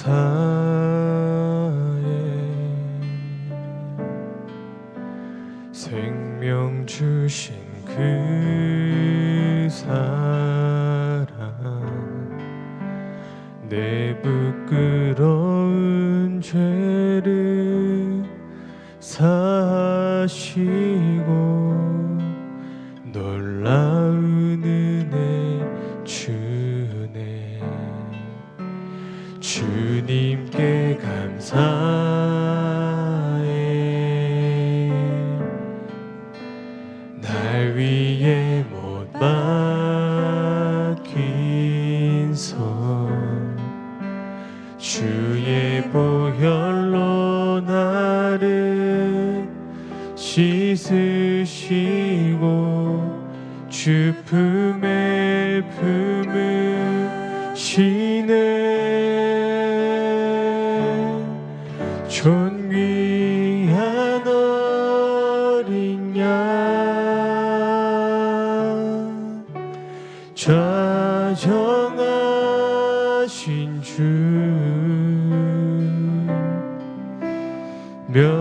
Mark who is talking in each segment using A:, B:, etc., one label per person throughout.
A: 감사해 생명 주신 그 사랑 내 부끄러운 죄를 사시 위해 못박 좌정하신 주. 멸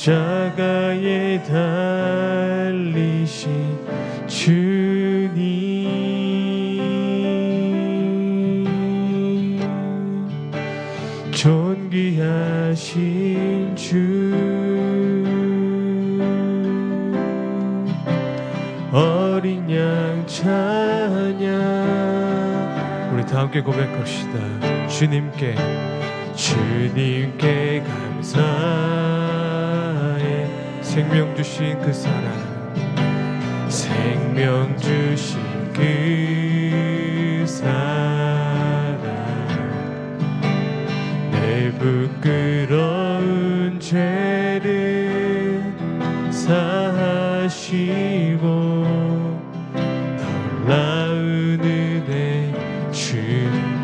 A: 십자가에 달리신 주님. 존귀하신 주. 어린 양 찬양. 우리 다 함께 고백합시다. 주님께 주님께 감사해 생명 주신 그 사랑 생명 주신 그 사랑. 내 부끄러운 죄를 사하시고 놀라운 은혜 주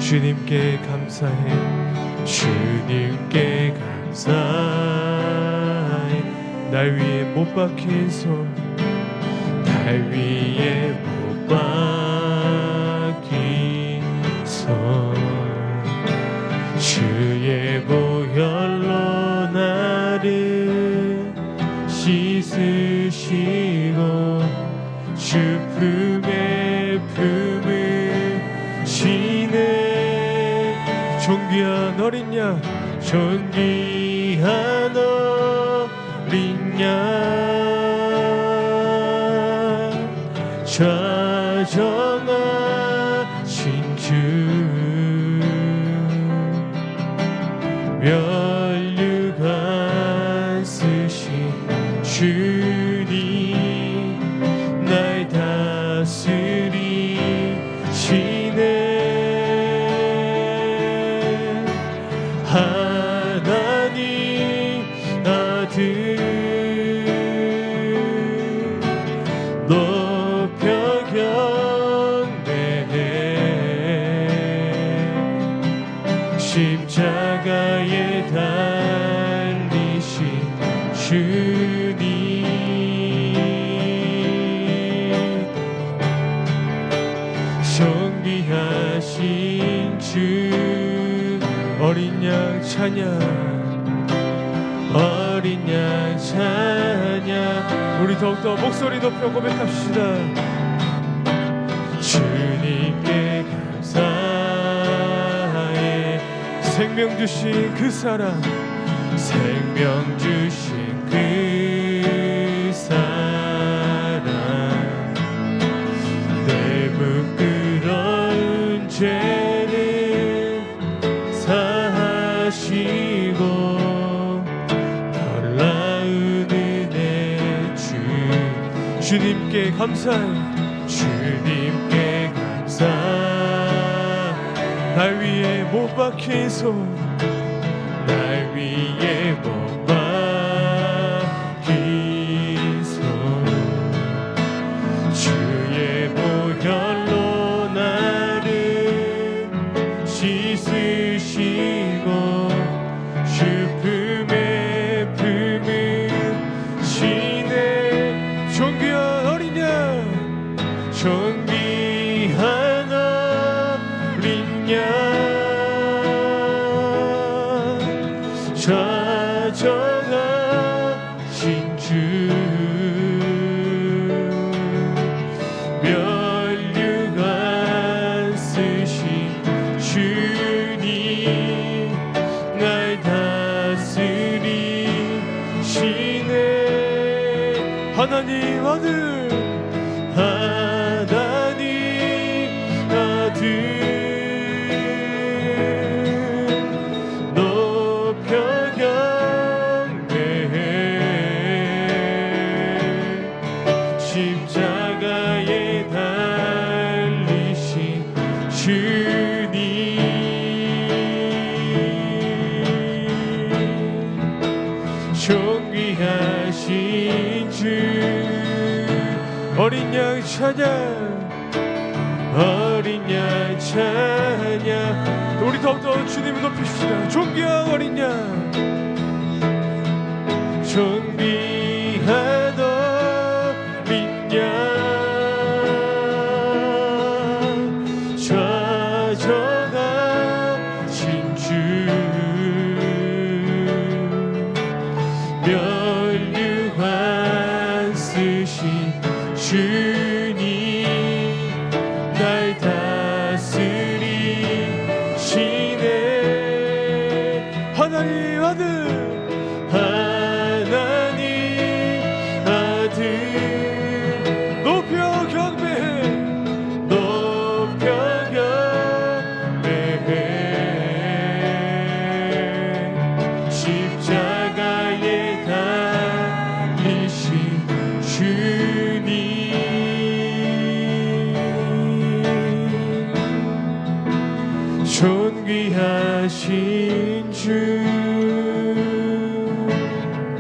A: 주님께 못 박힌 손날 위해 못 박힌 손. 주의 보혈로 나를 씻으시고 주 품에 품으시네 존귀한 어린 양 존귀한 어 높여 경배해. 십자가에 달리신 주님. 존귀하신 주 어린 양 찬양 찬양 우리 더욱더 목소리 높여 고백합시다. 주님께 감사해. 생명 주신 그 사랑 생명 주신 감사해 주님께 감사해. 날 위해 못 박힌 손날 위해 못 박힌 touch. 찬양 어린 양 찬양. 우리 더욱더 주님을 높이십시다. 존귀한 어린 양 존귀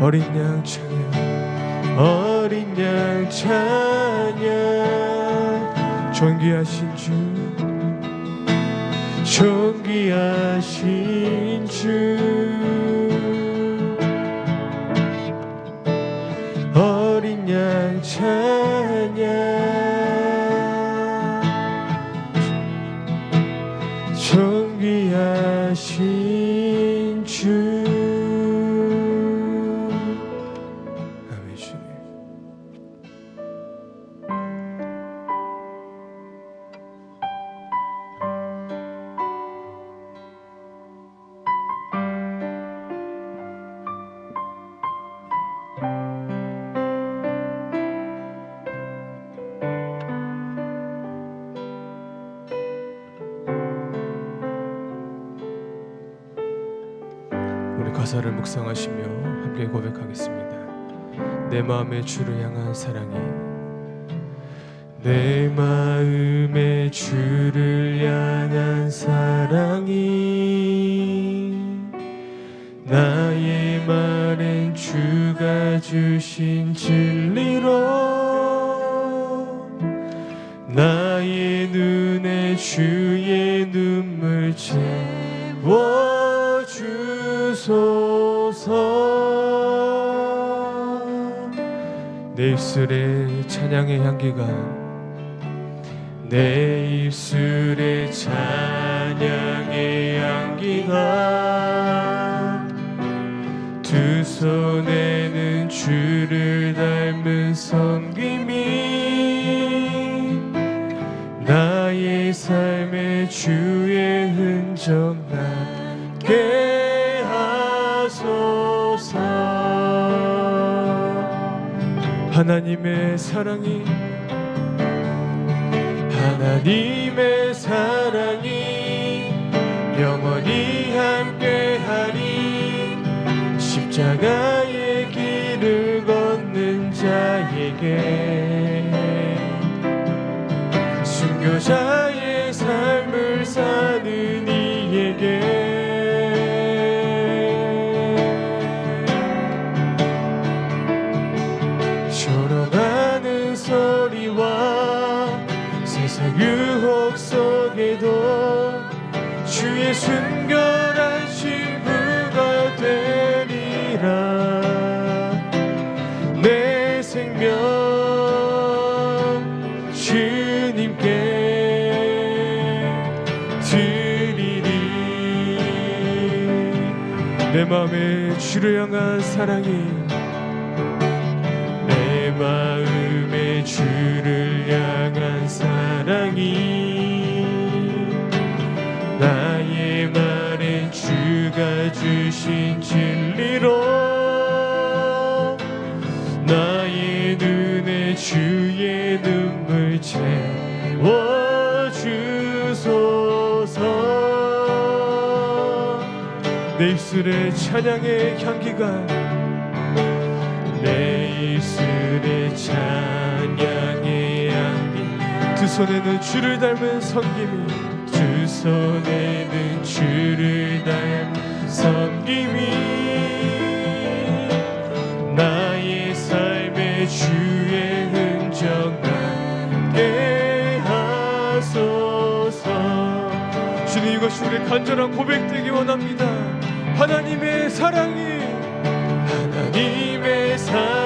A: 어린 양 찬양 어린 양 찬양. 존귀하신 주 존귀하신 주 가사를 묵상하시며 함께 고백하겠습니다. 내 마음의 주를 향한 사랑이 내 마음의 주를 향한 사랑이 나의 말엔 주가 주신 진리로 나의 눈에 주의 입술에 찬양의 향기가 내 입술에 찬양의 향기가 두 손에는 주를 닮은 섬김이 나의 삶에 주의 흔적 남게 하나님의 사랑이 하나님의 사랑이 영원히 함께하리. 십자가의 길을 걷는 자에게 순교자 내 마음에 주를 향한 사랑이 내마 내 입술에 찬양의 향기가 내 입술에 찬양의 향기. 두 손에는 주를 닮은 섬김이 두 손에는 주를 닮은 섬김이. 나의 삶에 주의 흔적 남게 하소서. 주님 이것이 우리 간절한 고백되기 원합니다 하나님의 사랑이 하나님의 사랑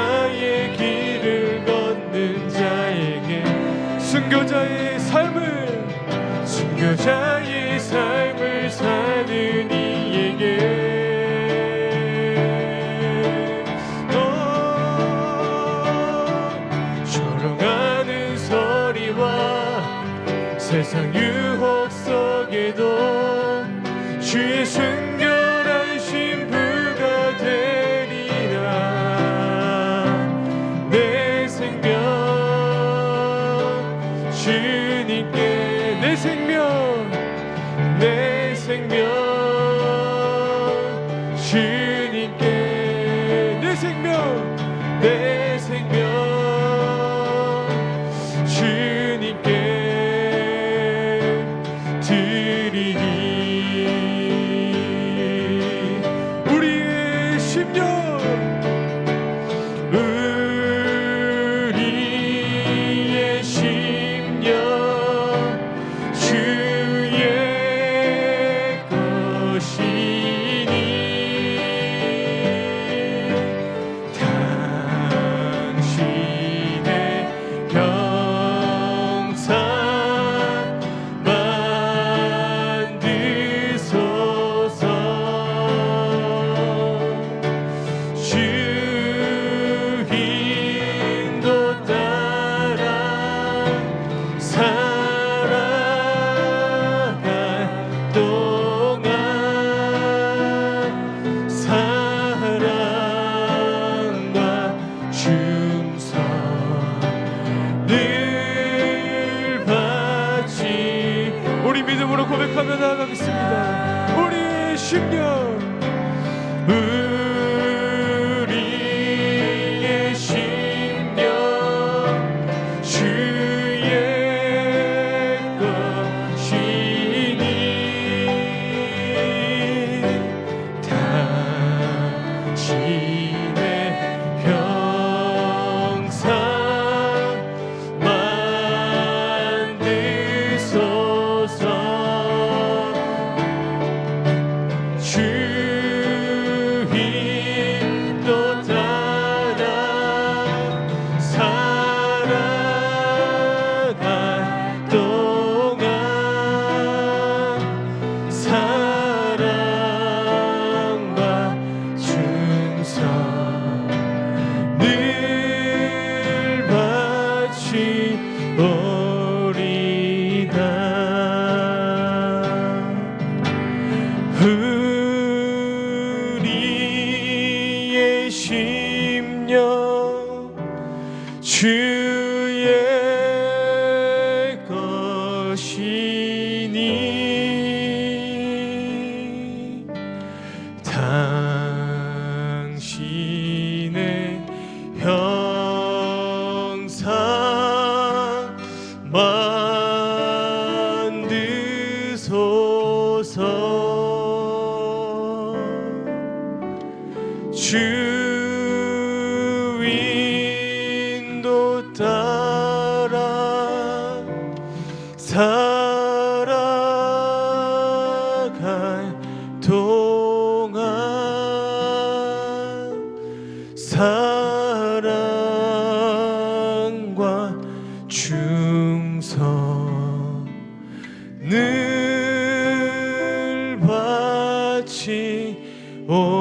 A: 순교자의 주님께 내 생명 오